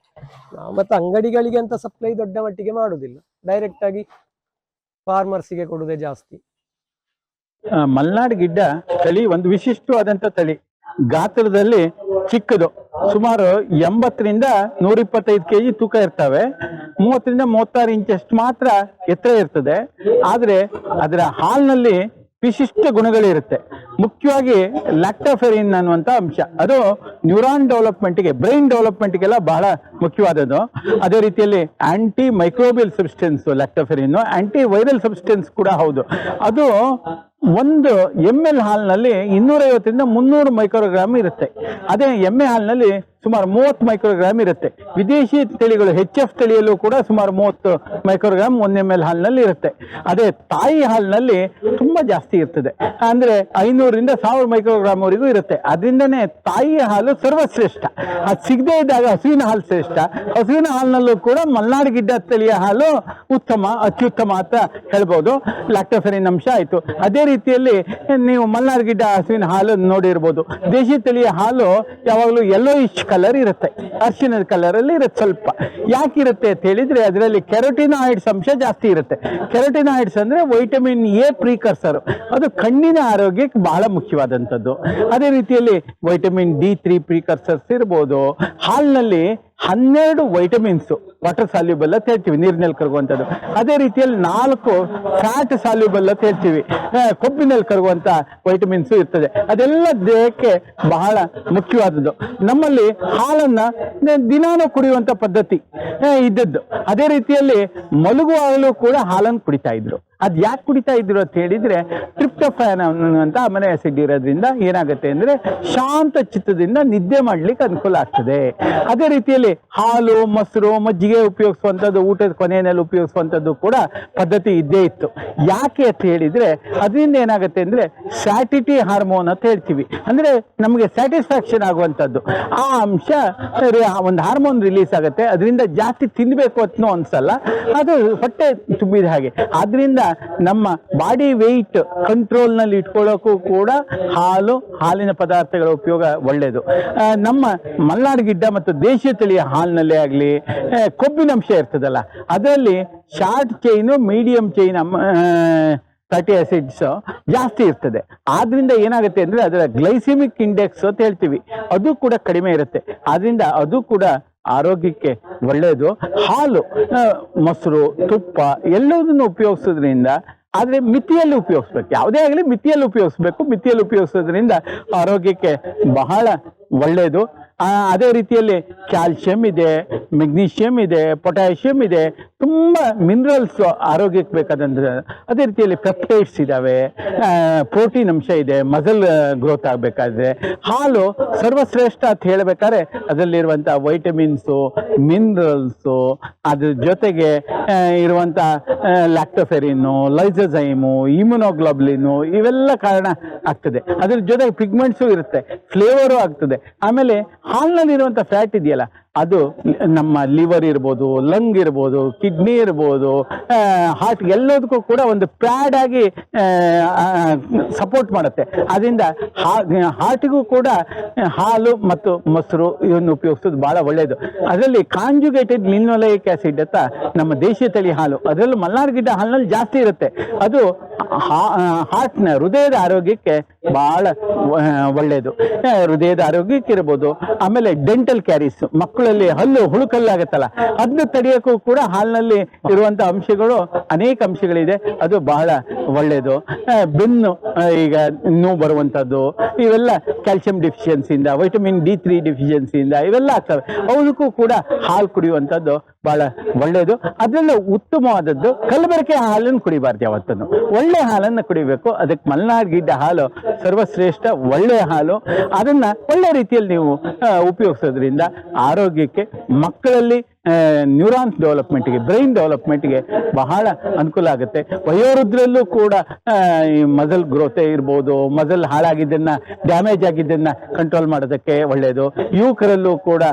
Speaker 9: ಮತ್ತೆ ಅಂಗಡಿಗಳಿಗೆ ಅಂತ ಸಪ್ಲೈ ದೊಡ್ಡ ಮಟ್ಟಿಗೆ ಮಾಡುದಿಲ್ಲ. ಡೈರೆಕ್ಟ್ ಆಗಿ ಫಾರ್ಮರ್ಸಿಗೆ ಕೊಡುದೇ ಜಾಸ್ತಿ.
Speaker 11: ಮಲ್ನಾಡ್ ಗಿಡ್ಡ ತಳಿ ಒಂದು ವಿಶಿಷ್ಟವಾದಂತ ತಳಿ. ಗಾತ್ರದಲ್ಲಿ ಚಿಕ್ಕದು. ಸುಮಾರು ಎಂಬತ್ತರಿಂದ ನೂರ ಇಪ್ಪತ್ತೈದು ಕೆಜಿ ತೂಕ ಇರ್ತವೆ. ಮೂವತ್ತರಿಂದ ಮೂವತ್ತಾರು ಇಂಚಷ್ಟು ಮಾತ್ರ ಎತ್ತರ ಇರ್ತದೆ. ಆದ್ರೆ ಅದರ ಹಾಲ್ನಲ್ಲಿ ವಿಶಿಷ್ಟ ಗುಣಗಳಿರುತ್ತೆ. ಮುಖ್ಯವಾಗಿ ಲ್ಯಾಕ್ಟೋಫೆರಿನ್ ಅನ್ನುವಂಥ ಅಂಶ. ಅದು ನ್ಯೂರಾನ್ ಡೆವಲಪ್ಮೆಂಟ್ಗೆ ಬ್ರೈನ್ ಡೆವಲಪ್ಮೆಂಟ್ಗೆಲ್ಲ ಬಹಳ ಮುಖ್ಯವಾದದ್ದು. ಅದೇ ರೀತಿಯಲ್ಲಿ anti microbial substance lactoferrin anti viral substance ಕೂಡ ಹೌದು. ಅದು ಒಂದು ಎಂ ಎಲ್ ಹಾಲ್ನಲ್ಲಿ ಇನ್ನೂರೈವತ್ತರಿಂದ ಮುನ್ನೂರು ಮೈಕ್ರೋಗ್ರಾಮ್ ಇರುತ್ತೆ. ಅದೇ ಎಮ್ಮೆ ಹಾಲಿನಲ್ಲಿ ಸುಮಾರು ಮೂವತ್ತು ಮೈಕ್ರೋಗ್ರಾಮ್ ಇರುತ್ತೆ. ವಿದೇಶಿ ತಳಿಗಳು ಹೆಚ್ ಎಫ್ ತಳಿಯಲ್ಲೂ ಕೂಡ ಸುಮಾರು ಮೂವತ್ತು ಮೈಕ್ರೋಗ್ರಾಮ್ ಒಂದ್ ಎಂ ಎಲ್ ಹಾಲಿನಲ್ಲಿ ಇರುತ್ತೆ. ಅದೇ ತಾಯಿ ಹಾಲಿನಲ್ಲಿ ತುಂಬಾ ಜಾಸ್ತಿ ಇರ್ತದೆ. ಅಂದ್ರೆ ಐನೂರರಿಂದ ಸಾವಿರ ಮೈಕ್ರೋಗ್ರಾಮ್ ವರೆಗೂ ಇರುತ್ತೆ. ಅದರಿಂದನೇ ತಾಯಿಯ ಹಾಲು ಸರ್ವಶ್ರೇಷ್ಠ. ಅದು ಸಿಗದೇ ಇದ್ದಾಗ ಹಸುವಿನ ಹಾಲು ಶ್ರೇಷ್ಠ. ಹಸುವಿನ ಹಾಲಿನಲ್ಲೂ ಕೂಡ ಮಲ್ನಾಡು ಗಿಡ್ಡ ತಳಿಯ ಹಾಲು ಉತ್ತಮ, ಅತ್ಯುತ್ತಮ ಅಂತ ಹೇಳ್ಬೋದು. ಲ್ಯಾಕ್ಟೋಫೆರಿನ್ ಅಂಶ ಆಯಿತು. ಅದೇ ರೀತಿಯಲ್ಲಿ ನೀವು ಮಲ್ನಾರ್ ಗಿಡ್ಡ ಹಸುವಿನ ಹಾಲು ನೋಡಿರ್ಬೋದು. ದೇಶಿ ತಳಿಯ ಹಾಲು ಯಾವಾಗಲೂ ಎಲ್ಲೋ ಇಶ್ ಕಲರ್ ಇರುತ್ತೆ. ಅರ್ಶಿನದ ಕಲರ್ ಅಲ್ಲಿ ಇರುತ್ತೆ ಸ್ವಲ್ಪ. ಯಾಕಿರುತ್ತೆ ಅಂತ ಹೇಳಿದರೆ ಅದರಲ್ಲಿ ಕೆರೋಟಿನಾಯ್ಡ್ಸ್ ಅಂಶ ಜಾಸ್ತಿ ಇರುತ್ತೆ. ಕೆರೋಟಿನಾಯ್ಡ್ಸ್ ಅಂದ್ರೆ ವೈಟಮಿನ್ ಎ ಪ್ರೀಕರ್ಸರ್ ಅದು ಕಣ್ಣಿನ ಆರೋಗ್ಯಕ್ಕೆ ಬಹಳ ಮುಖ್ಯವಾದಂಥದ್ದು. ಅದೇ ರೀತಿಯಲ್ಲಿ ವೈಟಮಿನ್ ಡಿ ತ್ರೀ ಪ್ರೀಕರ್ಸರ್ಸ್ ಇರ್ಬೋದು. ಹಾಲಿನಲ್ಲಿ ಹನ್ನೆರಡು ವೈಟಮಿನ್ಸು ವಾಟರ್ ಸಾಲ್ಯೂಬಲ್ ಅಂತ ಹೇಳ್ತೀವಿ ನೀರಿನಲ್ಲಿ ಕರಗುವಂಥದ್ದು ಅದೇ ರೀತಿಯಲ್ಲಿ ನಾಲ್ಕು ಫ್ಯಾಟ್ ಸಾಲ್ಯೂಬಲ್ ಅಂತ ಹೇಳ್ತೀವಿ. ಕೊಬ್ಬಿನಲ್ಲಿ ಕರಗುವಂತ ವೈಟಮಿನ್ಸು ಇರ್ತದೆ. ಅದೆಲ್ಲ ದೇಹಕ್ಕೆ ಬಹಳ ಮುಖ್ಯವಾದದ್ದು. ನಮ್ಮಲ್ಲಿ ಹಾಲನ್ನ ದಿನಾನು ಕುಡಿಯುವಂತ ಪದ್ಧತಿ ಇದ್ದದ್ದು. ಅದೇ ರೀತಿಯಲ್ಲಿ ಮಲಗುವಾಗಲೂ ಕೂಡ ಹಾಲನ್ನು ಕುಡಿತಾ ಇದ್ರು. ಅದ್ ಯಾಕೆ ಕುಡಿತಾ ಇದ್ರು ಅಂತ ಹೇಳಿದರೆ ಟ್ರಿಪ್ಟೋಫ್ಯಾನ್ ಅಂತ ಮನೆ ಆಸಿಡ್ ಇರೋದ್ರಿಂದ ಏನಾಗುತ್ತೆ ಅಂದರೆ ಶಾಂತ ಚಿತ್ತದಿಂದ ನಿದ್ದೆ ಮಾಡ್ಲಿಕ್ಕೆ ಅನುಕೂಲ ಆಗ್ತದೆ. ಅದೇ ರೀತಿಯಲ್ಲಿ ಹಾಲು, ಮೊಸರು, ಮಜ್ಜಿಗೆ ಉಪಯೋಗಿಸುವಂಥದ್ದು, ಊಟದ ಕೊನೆಯಲ್ಲಿ ಉಪಯೋಗಿಸುವಂಥದ್ದು ಕೂಡ ಪದ್ಧತಿ ಇದ್ದೇ ಇತ್ತು. ಯಾಕೆ ಅಂತ ಹೇಳಿದರೆ ಅದರಿಂದ ಏನಾಗುತ್ತೆ ಅಂದರೆ ಸ್ಯಾಟಿಟಿ ಹಾರ್ಮೋನ್ ಅಂತ ಹೇಳ್ತೀವಿ. ಅಂದರೆ ನಮಗೆ ಸ್ಯಾಟಿಸ್ಫ್ಯಾಕ್ಷನ್ ಆಗುವಂಥದ್ದು. ಆ ಅಂಶ ಒಂದು ಹಾರ್ಮೋನ್ ರಿಲೀಸ್ ಆಗುತ್ತೆ. ಅದರಿಂದ ಜಾಸ್ತಿ ತಿನ್ನಬೇಕು ಅಂತನೂ ಅನ್ಸಲ್ಲ. ಅದು ಹೊಟ್ಟೆ ತುಂಬಿದ ಹಾಗೆ. ಆದ್ರಿಂದ ನಮ್ಮ ಬಾಡಿ ವೆಯ್ಟ್ ಕಂಟ್ರೋಲ್ನಲ್ಲಿ ಇಟ್ಕೊಳ್ಳೋಕ್ಕೂ ಕೂಡ ಹಾಲು, ಹಾಲಿನ ಪದಾರ್ಥಗಳ ಉಪಯೋಗ ಒಳ್ಳೆಯದು ನಮ್ಮ ಮಲ್ನಾಡು ಗಿಡ್ಡ ಮತ್ತು ದೇಶೀಯ ತಳಿಯ ಹಾಲಿನಲ್ಲೇ ಆಗಲಿ ಕೊಬ್ಬಿನ ಅಂಶ ಇರ್ತದಲ್ಲ, ಅದರಲ್ಲಿ short chain medium chain fatty acids ಜಾಸ್ತಿ ಇರ್ತದೆ. ಆದ್ರಿಂದ ಏನಾಗುತ್ತೆ ಅಂದ್ರೆ ಅದರ ಗ್ಲೈಸಿಮಿಕ್ ಇಂಡೆಕ್ಸ್ ಅಂತ ಹೇಳ್ತೀವಿ. ಅದು ಕೂಡ ಕಡಿಮೆ ಇರುತ್ತೆ. ಆದ್ರಿಂದ ಅದು ಕೂಡ ಆರೋಗ್ಯಕ್ಕೆ ಒಳ್ಳೆಯದು ಹಾಲು ಮೊಸರು, ತುಪ್ಪ ಎಲ್ಲದನ್ನು ಉಪಯೋಗಿಸೋದ್ರಿಂದ, ಆದರೆ ಮಿತಿಯಲ್ಲಿ ಉಪಯೋಗಿಸ್ಬೇಕು. ಯಾವುದೇ ಆಗಲಿ ಮಿತಿಯಲ್ಲಿ ಉಪಯೋಗಿಸ್ಬೇಕು. ಮಿತಿಯಲ್ಲಿ ಉಪಯೋಗಿಸೋದ್ರಿಂದ ಆರೋಗ್ಯಕ್ಕೆ ಬಹಳ ಒಳ್ಳೆಯದು ಅದೇ ರೀತಿಯಲ್ಲಿ ಕ್ಯಾಲ್ಶಿಯಂ ಇದೆ, ಮೆಗ್ನೀಷಿಯಂ ಇದೆ, ಪೊಟ್ಯಾಷಿಯಂ ಇದೆ, ತುಂಬ ಮಿನರಲ್ಸ್ ಆರೋಗ್ಯಕ್ಕೆ ಬೇಕಾದಂಥ ಅದೇ ರೀತಿಯಲ್ಲಿ ಪೆಪ್ಟೈಡ್ಸ್ ಇದ್ದಾವೆ ಪ್ರೋಟೀನ್ ಅಂಶ ಇದೆ, ಮಸಲ್ ಗ್ರೋತ್ ಆಗಬೇಕಾದ್ರೆ. ಹಾಲು ಸರ್ವಶ್ರೇಷ್ಠ ಅಂತ ಹೇಳಬೇಕಾದ್ರೆ ಅದರಲ್ಲಿರುವಂಥ ವೈಟಮಿನ್ಸು, ಮಿನರಲ್ಸು, ಅದ್ರ ಜೊತೆಗೆ ಇರುವಂಥ ಲ್ಯಾಕ್ಟೋಫೆರಿನ್ನು ಲೈಸಜೈಮು ಇಮ್ಯುನೋಗ್ಲೋಬ್ಲಿನು ಇವೆಲ್ಲ ಕಾರಣ ಆಗ್ತದೆ. ಅದ್ರ ಜೊತೆಗೆ ಪಿಗ್ಮೆಂಟ್ಸು ಇರುತ್ತೆ, ಫ್ಲೇವರು ಆಗ್ತದೆ. ಆಮೇಲೆ ಹಾಲಿನಲ್ಲಿರುವಂಥ ಫ್ಯಾಟ್ ಇದೆಯಲ್ಲ, ಅದು ನಮ್ಮ ಲಿವರ್ ಇರ್ಬೋದು ಲಂಗ್ ಇರ್ಬೋದು ಕಿಡ್ನಿ ಇರ್ಬೋದು ಹಾರ್ಟ್ ಎಲ್ಲದಕ್ಕೂ ಕೂಡ ಒಂದು ಪ್ಯಾಡ್ ಆಗಿ ಸಪೋರ್ಟ್ ಮಾಡುತ್ತೆ. ಅದರಿಂದ ಹಾರ್ಟಿಗೂ ಕೂಡ ಹಾಲು ಮತ್ತು ಮೊಸರು ಇವನ್ನು ಉಪಯೋಗಿಸೋದು ಬಹಳ ಒಳ್ಳೆಯದು ಅದರಲ್ಲಿ ಕಾಂಜುಗೇಟೆಡ್ ಲಿನೋಲೈಕ್ ಆಸಿಡ್ ಅಂತ ನಮ್ಮ ದೇಶೀಯ ತಳಿ ಹಾಲು. ಅದರಲ್ಲೂ ಮಲ್ಲಾರ್ ಗಿಡ್ಡ ಹಾಲಿನಲ್ಲಿ ಜಾಸ್ತಿ ಇರುತ್ತೆ. ಅದು ಹಾರ್ಟ್ನ ಹೃದಯದ ಆರೋಗ್ಯಕ್ಕೆ ಬಹಳ ಒಳ್ಳೆಯದು ಹೃದಯದ ಆರೋಗ್ಯಕ್ಕೆ ಇರ್ಬೋದು. ಆಮೇಲೆ ಡೆಂಟಲ್ ಕ್ಯಾರೀಸ್ ಮಕ್ಕಳಲ್ಲಿ ಹಲ್ಲು ಹುಳುಕಲ್ಲಾಗತ್ತಲ್ಲ ಅದನ್ನ ತಡೆಯೋಕ್ಕೂ ಕೂಡ ಹಾಲಿನಲ್ಲಿ ಇರುವಂಥ ಅಂಶಗಳು ಅನೇಕ ಅಂಶಗಳಿದೆ. ಅದು ಬಹಳ ಒಳ್ಳೆಯದು ಬೆನ್ನು ಈಗ ನೋವು ಬರುವಂಥದ್ದು ಇವೆಲ್ಲ ಕ್ಯಾಲ್ಸಿಯಂ ಡೆಫಿಷಿಯನ್ಸಿಯಿಂದ ವೈಟಮಿನ್ ಡಿ ತ್ರೀ ಡೆಫಿಷಿಯನ್ಸಿಯಿಂದ ಇವೆಲ್ಲ ಆಗ್ತವೆ. ಅವಕ್ಕೂ ಕೂಡ ಹಾಲು ಕುಡಿಯುವಂಥದ್ದು ಬಹಳ ಒಳ್ಳೆಯದು. ಅದರಲ್ಲೂ ಉತ್ತಮವಾದದ್ದು ಕಲಬೆರಕೆ ಹಾಲನ್ನು ಕುಡಿಬಾರ್ದು ಯಾವತ್ತೂ ಒಳ್ಳೆ ಹಾಲನ್ನು ಕುಡಿಬೇಕು. ಅದಕ್ಕೆ ಮಲ್ನಾಡ್ ಗಿಡ್ಡ ಹಾಲು ಸರ್ವಶ್ರೇಷ್ಠ ಒಳ್ಳೆಯ ಹಾಲು. ಅದನ್ನ ಒಳ್ಳೆ ರೀತಿಯಲ್ಲಿ ನೀವು ಉಪಯೋಗಿಸೋದ್ರಿಂದ ಆರೋಗ್ಯಕ್ಕೆ ಮಕ್ಕಳಲ್ಲಿ ನ್ಯೂರಾನ್ಸ್ ಡೆವಲಪ್ಮೆಂಟ್ಗೆ, ಬ್ರೈನ್ ಡೆವಲಪ್ಮೆಂಟ್ಗೆ ಬಹಳ ಅನುಕೂಲ ಆಗುತ್ತೆ. ವಯೋವೃದ್ಧರಲ್ಲೂ ಕೂಡ ಈ ಮಸಲ್ ಗ್ರೋತೆ ಇರ್ಬೋದು, ಮಸಲ್ ಹಾಳಾಗಿದ್ದನ್ನ, ಡ್ಯಾಮೇಜ್ ಆಗಿದ್ದನ್ನ ಕಂಟ್ರೋಲ್ ಮಾಡೋದಕ್ಕೆ ಒಳ್ಳೆಯದು ಯುವಕರಲ್ಲೂ ಕೂಡ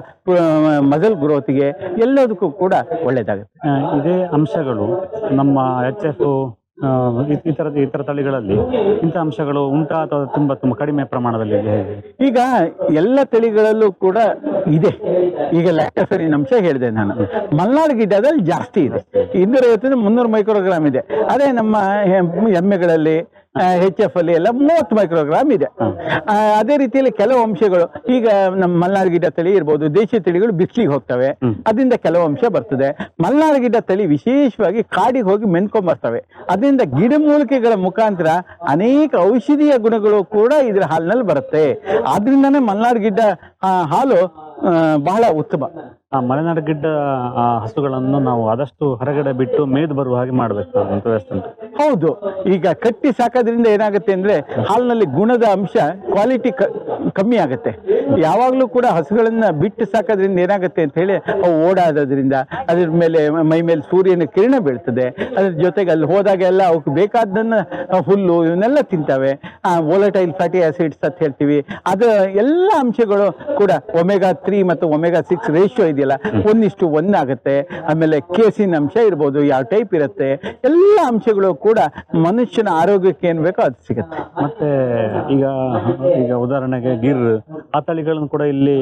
Speaker 11: ಮಸಲ್ ಗ್ರೋತ್ಗೆ ಎಲ್ಲದಕ್ಕೂ ಕೂಡ ಒಳ್ಳೆಯದಾಗುತ್ತೆ
Speaker 10: ಇದೇ ಅಂಶಗಳು ನಮ್ಮ ಎಚ್ ಎಫ್ ಇತರ ಇತರ ತಳಿಗಳಲ್ಲಿ ಇಂಥ ಅಂಶಗಳು ಉಂಟಾ ಅಥವಾ ತುಂಬ ತುಂಬ ಕಡಿಮೆ ಪ್ರಮಾಣದಲ್ಲಿ ಇದೆ?
Speaker 11: ಈಗ ಎಲ್ಲ ತಳಿಗಳಲ್ಲೂ ಕೂಡ ಇದೆ. ಈಗ ಲ್ಯಾಕ್ಟೋಫೆರಿನ್ ಅಂಶ ಹೇಳಿದೆ ನಾನು. ಮಲ್ನಾಡು ಗಿಡದಲ್ಲಿ ಜಾಸ್ತಿ ಇದೆ. ಇನ್ನೂರೈವತ್ತರಿಂದ ಮುನ್ನೂರು ಮೈಕ್ರೋಗ್ರಾಮ್ ಇದೆ. ಅದೇ ನಮ್ಮ ಎಮ್ಮೆಗಳಲ್ಲಿ ಹೆಚ್ ಎಫ್ ಅಲ್ಲಿ ಎಲ್ಲ ಮೂವತ್ತು ಮೈಕ್ರೋಗ್ರಾಮ್ ಇದೆ. ಅದೇ ರೀತಿಯಲ್ಲಿ ಕೆಲವು ಅಂಶಗಳು ಈಗ ನಮ್ಮ ಮಲ್ನಾಡು ಗಿಡ ತಳಿ ಇರ್ಬೋದು ದೇಶಿ ತಳಿಗಳು ಬಿಸಿಲಿಗೆ ಹೋಗ್ತವೆ. ಅದರಿಂದ ಕೆಲವು ಅಂಶ ಬರ್ತದೆ. ಮಲ್ನಾಡು ಗಿಡ ತಳಿ ವಿಶೇಷವಾಗಿ ಕಾಡಿಗೆ ಹೋಗಿ ಮೆನ್ಕೊಂಡ್ ಬರ್ತವೆ. ಅದರಿಂದ ಗಿಡಮೂಲಿಕೆಗಳ ಮುಖಾಂತರ ಅನೇಕ ಔಷಧೀಯ ಗುಣಗಳು ಕೂಡ ಇದ್ರ ಹಾಲಿನಲ್ಲಿ ಬರುತ್ತೆ. ಆದ್ರಿಂದಾನೇ ಮಲ್ನಾಡು ಗಿಡ್ಡ ಹಾಲು ಬಹಳ ಉತ್ತಮ.
Speaker 10: ಆ, ಮಲೆನಾಡು ಗಿಡ್ಡ ಹಸುಗಳನ್ನು ನಾವು ಆದಷ್ಟು ಹೊರಗಡೆ ಬಿಟ್ಟು ಮೇದು ಬರುವ ಹಾಗೆ ಮಾಡಬೇಕು ಅಂತ ವ್ಯವಸ್ಥೆ
Speaker 11: ಹೌದು. ಈಗ ಕಟ್ಟಿ ಸಾಕೋದ್ರಿಂದ ಏನಾಗುತ್ತೆ ಅಂದ್ರೆ ಹಾಲಿನಲ್ಲಿ ಗುಣದ ಅಂಶ ಕ್ವಾಲಿಟಿ ಕಮ್ಮಿ ಆಗುತ್ತೆ. ಯಾವಾಗಲೂ ಕೂಡ ಹಸುಗಳನ್ನ ಬಿಟ್ಟು ಸಾಕೋದ್ರಿಂದ ಏನಾಗುತ್ತೆ ಅಂತ ಹೇಳಿ ಅವು ಓಡಾಡೋದ್ರಿಂದ ಅದ್ರ ಮೇಲೆ ಮೈ ಮೇಲೆ ಸೂರ್ಯನ ಕಿರಣ ಬೀಳ್ತದೆ. ಅದ್ರ ಜೊತೆಗೆ ಅಲ್ಲಿ ಹೋದಾಗೆಲ್ಲ ಅವಕ್ಕೆ ಬೇಕಾದನ್ನ ಹುಲ್ಲು ಇವನ್ನೆಲ್ಲ ತಿಂತವೆ. ವೋಲಟೈಲ್ ಫ್ಯಾಟಿ ಆಸಿಡ್ಸ್ ಅಂತ ಹೇಳ್ತೀವಿ. ಅದು ಎಲ್ಲ ಅಂಶಗಳು ಕೂಡ ಒಮೆಗಾ ತ್ರೀ ಮತ್ತು ಒಮೆಗಾ ಸಿಕ್ಸ್ ರೇಷಿಯೋ ಇದೆಯಲ್ಲ ಒಂದಿಷ್ಟು ಒಂದಾಗುತ್ತೆ ಆಮೇಲೆ ಕೇಸಿನ ಅಂಶ ಇರ್ಬೋದು ಯಾವ ಟೈಪ್ ಇರುತ್ತೆ ಎಲ್ಲ ಅಂಶಗಳು ಕೂಡ ಮನುಷ್ಯನ ಆರೋಗ್ಯಕ್ಕೆ ಏನು ಬೇಕೋ ಅದು ಸಿಗುತ್ತೆ.
Speaker 10: ಮತ್ತೆ ಈಗ ಈಗ ಉದಾಹರಣೆಗೆ ಗಿರ್ ಆ ತಳಿಗಳನ್ನು ಕೂಡ ಇಲ್ಲಿ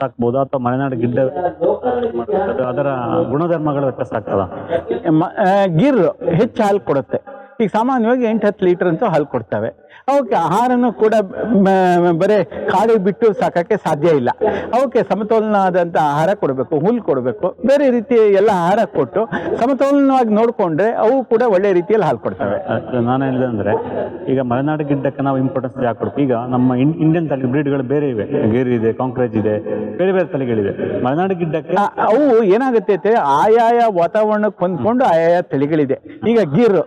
Speaker 10: ಸಾಕ್ಬೋದು ಅಥವಾ ಮಲೆನಾಡು ಗಿಡ್ಡ ಅದು ಅದರ ಗುಣಧರ್ಮಗಳು ವ್ಯತ್ಯಾಸ ಆಗ್ತದ?
Speaker 11: ಗಿರ್ ಹೆಚ್ಚು ಹಾಲು ಕೊಡುತ್ತೆ. ಈಗ ಸಾಮಾನ್ಯವಾಗಿ ಎಂಟು ಹತ್ತು ಲೀಟರ್ ಅಂತೂ ಹಾಲು ಕೊಡ್ತವೆ. ಅವಕ್ಕೆ ಆಹಾರನೂ ಕೂಡ ಬರೇ ಕಾಡಿಗೆ ಬಿಟ್ಟು ಸಾಕಕ್ಕೆ ಸಾಧ್ಯ ಇಲ್ಲ. ಅವಕ್ಕೆ ಸಮತೋಲನವಾದಂಥ ಆಹಾರ ಕೊಡಬೇಕು ಹುಲ್ಲು ಕೊಡಬೇಕು. ಬೇರೆ ರೀತಿಯ ಎಲ್ಲ ಆಹಾರ ಕೊಟ್ಟು ಸಮತೋಲನವಾಗಿ ನೋಡಿಕೊಂಡ್ರೆ ಅವು ಕೂಡ ಒಳ್ಳೆ ರೀತಿಯಲ್ಲಿ ಹಾಲು ಕೊಡ್ತವೆ.
Speaker 10: ನಾನು ಹೇಳಿದೆ ಅಂದ್ರೆ ಈಗ ಮಲೆನಾಡು ಗಿಡ್ಡಕ್ಕೆ ನಾವು ಇಂಪಾರ್ಟೆನ್ಸ್ ಯಾಕೆ ಕೊಡ್ತೀವಿ. ಈಗ ನಮ್ಮ ಇಂಡಿಯನ್ ತಳಿ ಬ್ರೀಡ್ಗಳು ಬೇರೆ ಇವೆ. ಗೇರಿ ಇದೆ ಕಾಂಕ್ರೇಜ್ ಇದೆ ಬೇರೆ ಬೇರೆ ತಳಿಗಳಿದೆ ಮಲೆನಾಡು ಗಿಡ್ಡಕ್ಕೆ
Speaker 11: ಅವು ಏನಾಗುತ್ತೆ ಆಯಾಯ ವಾತಾವರಣಕ್ಕೆ ಹೊಂದ್ಕೊಂಡು ಆಯಾಯ ತಳಿಗಳಿದೆ. ಈಗ ಗೀರ್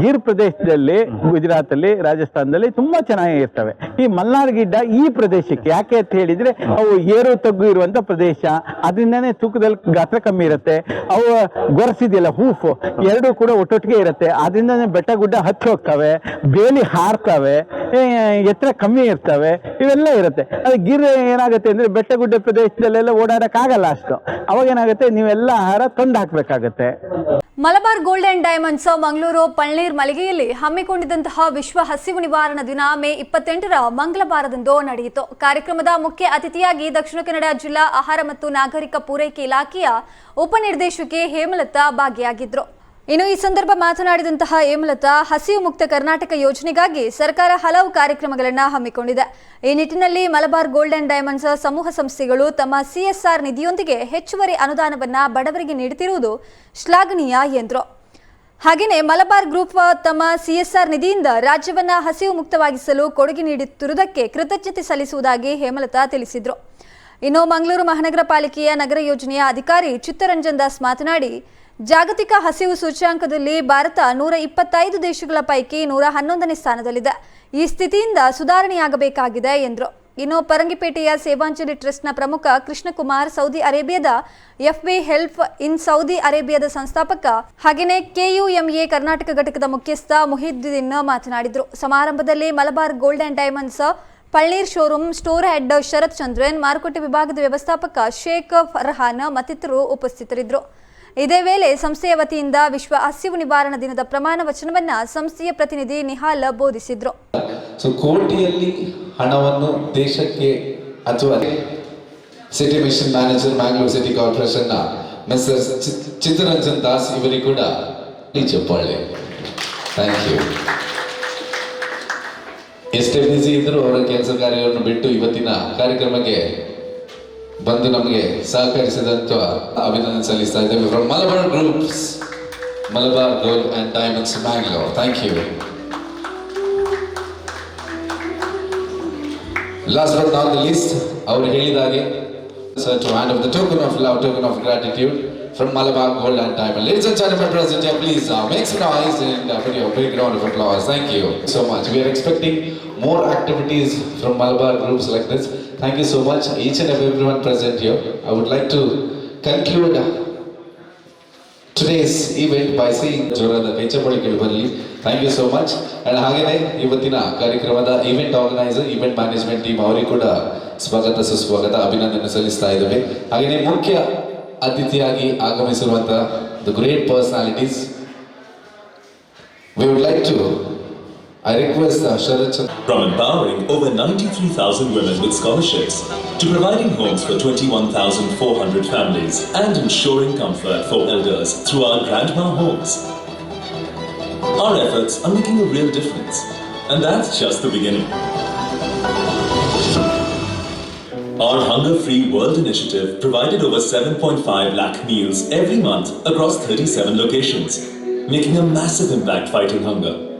Speaker 11: ಗೀರ್ ಪ್ರದೇಶದಲ್ಲಿ ಗುಜರಾತ್ ಅಲ್ಲಿ ರಾಜಸ್ಥಾನದಲ್ಲಿ ತುಂಬಾ ಚೆನ್ನಾಗಿ ಇರ್ತವೆ. ಈ ಮಲ್ನಾಡ್ ಗಿಡ್ಡ ಈ ಪ್ರದೇಶಕ್ಕೆ ಯಾಕೆ ಅಂತ ಹೇಳಿದ್ರೆ, ಅವು ಏರು ತಗ್ಗು ಇರುವಂತ ಪ್ರದೇಶ. ಅದರಿಂದನೇ ತೂಕದಲ್ಲಿ ಗಾತ್ರ ಕಮ್ಮಿ ಇರುತ್ತೆ. ಅವು ಗೊರಸಿದೆಯಲ್ಲ, ಹೂಫು, ಎರಡೂ ಕೂಡ ಒಟ್ಟೊಟ್ಟಿಗೆ ಇರುತ್ತೆ. ಅದರಿಂದನೇ ಬೆಟ್ಟ ಗುಡ್ಡ ಹತ್ತಿ ಹೋಗ್ತವೆ, ಬೇಲಿ ಹಾರ್ತವೆ ಎತ್ತರ ಕಮ್ಮಿ ಇರ್ತವೆ, ಇವೆಲ್ಲ ಇರುತ್ತೆ. ಅದು ಗಿರ್ ಏನಾಗುತ್ತೆ ಅಂದ್ರೆ ಬೆಟ್ಟ ಗುಡ್ಡ ಪ್ರದೇಶದಲ್ಲೆಲ್ಲ ಓಡಾಡೋಕ್ಕಾಗಲ್ಲ ಅಷ್ಟು. ಅವಾಗ ಏನಾಗುತ್ತೆ, ನೀವೆಲ್ಲ ಆಹಾರ ತಂದು ಹಾಕ್ಬೇಕಾಗತ್ತೆ.
Speaker 1: Malabar gold and diamonds Mangaluru Falnir ಮಳಿಗೆಯಲ್ಲಿ ಹಮ್ಮಿಕೊಂಡಿದ್ದಂತಹ ವಿಶ್ವ ಹಸಿವು ನಿವಾರಣಾ ದಿನ ಮೇ ಇಪ್ಪತ್ತೆಂಟರ ಮಂಗಳವಾರದಂದು ನಡೆಯಿತು. ಕಾರ್ಯಕ್ರಮದ ಮುಖ್ಯ ಅತಿಥಿಯಾಗಿ ದಕ್ಷಿಣ ಕನ್ನಡ ಜಿಲ್ಲಾ ಆಹಾರ ಮತ್ತು ನಾಗರಿಕ ಪೂರೈಕೆ ಇಲಾಖೆಯ ಉಪನಿರ್ದೇಶಕಿ ಹೇಮಲತಾ ಭಾಗಿಯಾಗಿದ್ರು. ಇನ್ನು ಈ ಸಂದರ್ಭ ಮಾತನಾಡಿದಂತಹ ಹೇಮಲತಾ, ಹಸಿವು ಮುಕ್ತ ಕರ್ನಾಟಕ ಯೋಜನೆಗಾಗಿ ಸರ್ಕಾರ ಹಲವು ಕಾರ್ಯಕ್ರಮಗಳನ್ನು ಹಮ್ಮಿಕೊಂಡಿದೆ. ಈ ನಿಟ್ಟಿನಲ್ಲಿ ಮಲಬಾರ್ ಗೋಲ್ಡ್ ಅಂಡ್ ಡೈಮಂಡ್ಸ್ ಸಮೂಹ ಸಂಸ್ಥೆಗಳು ತಮ್ಮ ಸಿಎಸ್ಆರ್ ನಿಧಿಯೊಂದಿಗೆ ಹೆಚ್ಚುವರಿ ಅನುದಾನವನ್ನು ಬಡವರಿಗೆ ನೀಡುತ್ತಿರುವುದು ಶ್ಲಾಘನೀಯ ಎಂದರು. ಹಾಗೆಯೇ ಮಲಬಾರ್ ಗ್ರೂಪ್ ತಮ್ಮ ಸಿಎಸ್ಆರ್ ನಿಧಿಯಿಂದ ರಾಜ್ಯವನ್ನು ಹಸಿವು ಮುಕ್ತವಾಗಿಸಲು ಕೊಡುಗೆ ನೀಡುತ್ತಿರುವುದಕ್ಕೆ ಕೃತಜ್ಞತೆ ಸಲ್ಲಿಸುವುದಾಗಿ ಹೇಮಲತಾ ತಿಳಿಸಿದರು. ಇನ್ನು ಮಂಗಳೂರು ಮಹಾನಗರ ಪಾಲಿಕೆಯ ನಗರ ಯೋಜನೆಯ ಅಧಿಕಾರಿ ಚಿತ್ತರಂಜನ್ ದಾಸ್ ಮಾತನಾಡಿ ಜಾಗತಿಕ ಹಸಿವು ಸೂಚ್ಯಾಂಕದಲ್ಲಿ ಭಾರತ ನೂರ ಇಪ್ಪತ್ತೈದು ದೇಶಗಳ ಪೈಕಿ ನೂರ ಹನ್ನೊಂದನೇ ಸ್ಥಾನದಲ್ಲಿದೆ. ಈ ಸ್ಥಿತಿಯಿಂದ ಸುಧಾರಣೆಯಾಗಬೇಕಾಗಿದೆ ಎಂದರು. ಇನ್ನು ಪರಂಗಿಪೇಟೆಯ ಸೇವಾಂಜಲಿ ಟ್ರಸ್ಟ್ನ ಪ್ರಮುಖ ಕೃಷ್ಣಕುಮಾರ್ ಸೌದಿ ಅರೇಬಿಯಾದ ಎಫ್ಬಿ ಹೆಲ್ಪ್ ಇನ್ ಸೌದಿ ಅರೇಬಿಯಾದ ಸಂಸ್ಥಾಪಕ ಹಾಗೆಯೇ ಕೆಯುಎಂಎ ಕರ್ನಾಟಕ ಘಟಕದ ಮುಖ್ಯಸ್ಥ ಮುಹಿದ್ದಿನ್ ಮಾತನಾಡಿದರು. ಸಮಾರಂಭದಲ್ಲಿ Malabar gold and diamonds Falnir showroom store head Sharath Chandran ಮಾರುಕಟ್ಟೆ ವಿಭಾಗದ ವ್ಯವಸ್ಥಾಪಕ ಶೇಖ್ ಫರ್ಹಾನ್ ಮತ್ತಿತರರು ಉಪಸ್ಥಿತರಿದ್ದರು. ಇದೇ ವೇಳೆ ಸಂಸ್ಥೆಯ ವತಿಯಿಂದ ವಿಶ್ವ ಹಸಿವು ನಿವಾರಣಾ ದಿನದ ಪ್ರಮಾಣ ವಚನವನ್ನ ಸಂಸ್ಥೆಯ ಪ್ರತಿನಿಧಿ ನಿಹಾಲ್ ಬೋಧಿಸಿದ್ರು.
Speaker 12: ಸೊ ಕೋಟಿಯಲ್ಲಿ ಹಣವನ್ನು ದೇಶಕ್ಕೆ ಅಥವಾ city mission manager Mangalore city corporation mister Chittaranjan Das ಇವರಿಗೆ ಕೂಡ ಚಪ್ಪಾಳೆ. ಥ್ಯಾಂಕ್ ಯು ಎಷ್ಟೇ ಬ್ಯುಸಿ ಇದ್ರೂ ಅವರ ಕೆಲಸ ಕಾರ್ಯವನ್ನು ಬಿಟ್ಟು ಇವತ್ತಿನ ಕಾರ್ಯಕ್ರಮಕ್ಕೆ ಬಂದು ನಮಗೆ ಸಹಕರಿಸಿದಂತ ಅಭಿನಂದನೆ ಸಲ್ಲಿಸ್ತಾ ಇದ್ದೇವೆ from Malabar groups Malabar gold and diamonds Mangalore thank you last but not the least ಅವರು ಹೇಳಿದಾಗೆ sir to hand off the token of love token of gratitude from Malabar gold and diamond ladies and gentlemen present here please uh, make some noise and uh, put your big round of applause. Thank more activities from Malabar groups like this. Thank you so much, each and everyone present here. I would like to conclude today's event by C ಜೋರಾದ ಕೈಚಪ್ಪಳಿಗಳು ಬರಲಿ thank you so much and ಹಾಗೇನೆ ಇವತ್ತಿನ ಕಾರ್ಯಕ್ರಮದ event organiser event management team ಅವರಿಗೆ ಕೂಡ ಸ್ವಾಗತ, ಸುಸ್ವಾಗತ, ಅಭಿನಂದನೆ ಸಲ್ಲಿಸ್ತಾ ಇದ್ದೇವೆ. ಹಾಗೆಯೇ ಮುಖ್ಯ ಅತಿಥಿಯಾಗಿ ಆಗಮಿಸಿರುವಂತಹ the great personalities we would like to I request Asharachan.
Speaker 13: From empowering over 93,000 women with scholarships to providing homes for 21,400 families and ensuring comfort for elders through our grandma homes. Our efforts are making a real difference, and that's just the beginning. Our Hunger Free World initiative provided over 7.5 lakh meals every month across 37 locations, making a massive impact fighting hunger.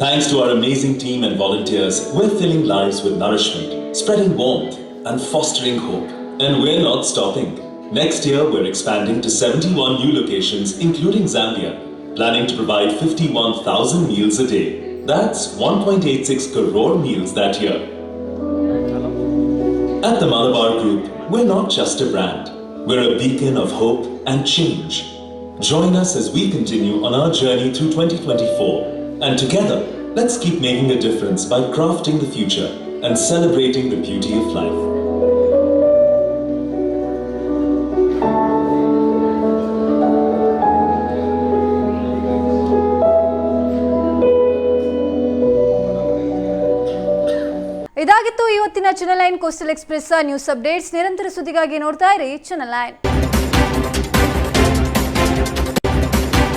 Speaker 13: Thanks to our amazing team and volunteers, we're filling lives with nourishment, spreading warmth, and fostering hope. And we're not stopping. Next year, we're expanding to 71 new locations, including Zambia, planning to provide 51,000 meals a day. That's 1.86 crore meals that year. At the Malabar Group, we're not just a brand, we're a beacon of hope and change. Join us as we continue on our journey through 2024, and together, let's keep making a difference by crafting the future and celebrating the beauty of life.
Speaker 1: ಇದಾಗಿತ್ತು ಇವತ್ತಿನ channel line coastal express news updates ನಿರಂತರ ಸುದ್ದಿಗಾಗಿ ನೋಡ್ತಾ ಇರಿ channel